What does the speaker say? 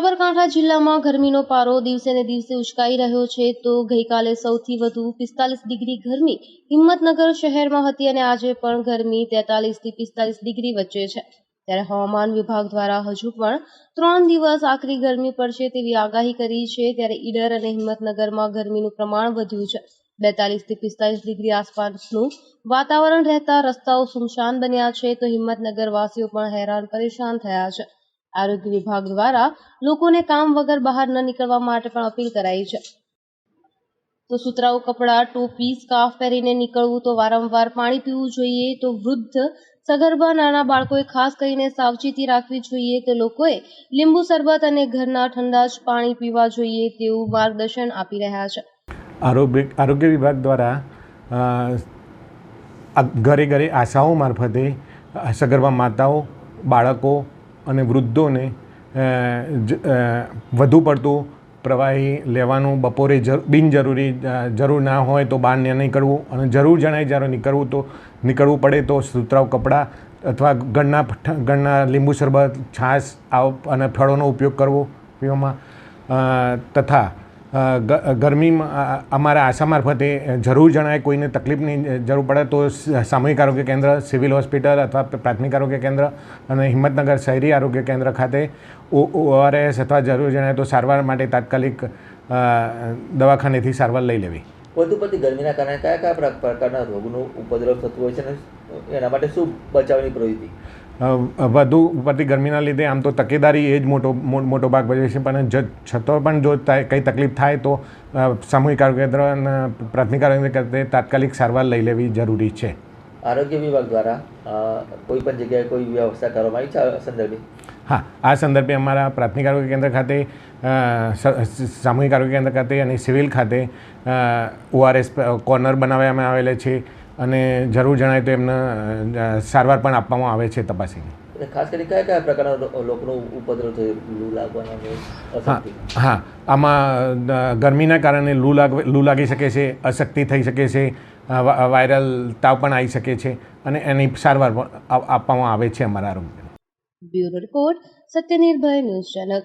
સાબરકાંઠા જિલ્લામાં ગરમીનો પારો દિવસે ને દિવસે ઉચકાઈ રહ્યો છે તો ગઈકાલે સૌથી વધુ પિસ્તાલીસ ડિગ્રી ગરમી હિંમતનગર શહેરમાં હતી અને આજે પણ ગરમી તેતાલીસથી પિસ્તાલીસ ડિગ્રી વચ્ચે છે. ત્યારે હવામાન વિભાગ દ્વારા હજુ પણ ત્રણ દિવસ આકરી ગરમી પડશે તેવી આગાહી કરી છે. ત્યારે ઈડર અને હિંમતનગરમાં ગરમીનું પ્રમાણ વધ્યું છે. બેતાલીસથી પિસ્તાલીસ ડિગ્રી આસપાસનું વાતાવરણ રહેતા રસ્તાઓ સુમશાન બન્યા છે તો હિંમતનગર વાસીઓ પણ હેરાન પરેશાન થયા છે. આરોગ્ય વિભાગ દ્વારા લોકોને કામ વગર બહાર ન નીકળવા માટે પણ અપીલ કરાઈ છે. તો સુતરાઉ કપડાં, ટોપી, સ્કાર્ફ પહેરીને નીકળવું તો વારંવાર પાણી પીવું જોઈએ, તો વૃદ્ધ, સગર્ભા નાના બાળકોએ ખાસ કરીને સાવચેતી રાખવી જોઈએ તો લોકોએ લીંબુ શરબત અને ઘરના ઠંડા જ પાણી પીવા જોઈએ તેવું માર્ગદર્શન આપી રહ્યા છે. આરોગ્ય આરોગ્ય વિભાગ દ્વારા ઘરે ઘરે આશાઓ મારફતે સગર્ભા માતાઓ, બાળકો અને વૃદ્ધોને વધુ પડતું પ્રવાહી લેવાનું બપોરે બિનજરૂરી જરૂર ના હોય તો બહાર નહીં નીકળવું અને જરૂર જણાય જ્યારે નીકળવું તો નીકળવું પડે તો સુતરાઉ કપડાં અથવા ગણના ગળના લીંબુ શરબત, છાશ આવ, અને ફળોનો ઉપયોગ કરવો પીવામાં તથા ગરમીમાં અમારા આશા મારફતે જરૂર જણાય કોઈને તકલીફની જરૂર પડે તો સામૂહિક આરોગ્ય કેન્દ્ર, સિવિલ હોસ્પિટલ અથવા પ્રાથમિક આરોગ્ય કેન્દ્ર અને હિંમતનગર શહેરી આરોગ્ય કેન્દ્ર ખાતે ઓઆરએસ અથવા જરૂર જણાય તો સારવાર માટે તાત્કાલિક દવાખાનેથી સારવાર લઈ લેવી. વધુ પડતી ગરમીના કારણે કયા કયા પ્રકારના રોગનું ઉપદ્રવ થતું હોય છે અને એના માટે શું બચાવની પ્રવૃત્તિ? વધુ પડતી ગરમીના લીધે આમ તો તકેદારી એ જ મોટો મોટો ભાગ ભજવે છે પણ જ છતાં પણ જો કંઈ તકલીફ થાય તો સામૂહિક આરોગ્ય કેન્દ્ર અને પ્રાથમિક આરોગ્ય કેન્દ્રે તાત્કાલિક સારવાર લઈ લેવી જરૂરી છે. આરોગ્ય વિભાગ દ્વારા કોઈ પણ જગ્યાએ કોઈ વ્યવસ્થા કરવામાં આવી છે આ સંદર્ભે? હા આ સંદર્ભે અમારા પ્રાથમિક આરોગ્ય કેન્દ્ર ખાતે સામૂહિક આરોગ્ય કેન્દ્ર ખાતે અને સિવિલ ખાતે ઓઆરએસ કોર્નર બનાવવામાં આવેલા છે. અને જરૂર જણાય તો એમને સારવાર પણ આપવામાં આવે છે તપાસીને. ખાસ કરી કયા કયા પ્રકારના લોકોનો ઉપદ્રવ થયો? લૂ લાગવાનો હા હા. આમાં ગરમીના કારણે લૂ લાગ લૂ લાગી શકે છે અશક્તિ થઈ શકે છે વાયરલ તાવ પણ આવી શકે છે અને એની સારવાર પણ આપવામાં આવે છે અમારા આરોગ્ય bureau report Satyanirbhay news channel.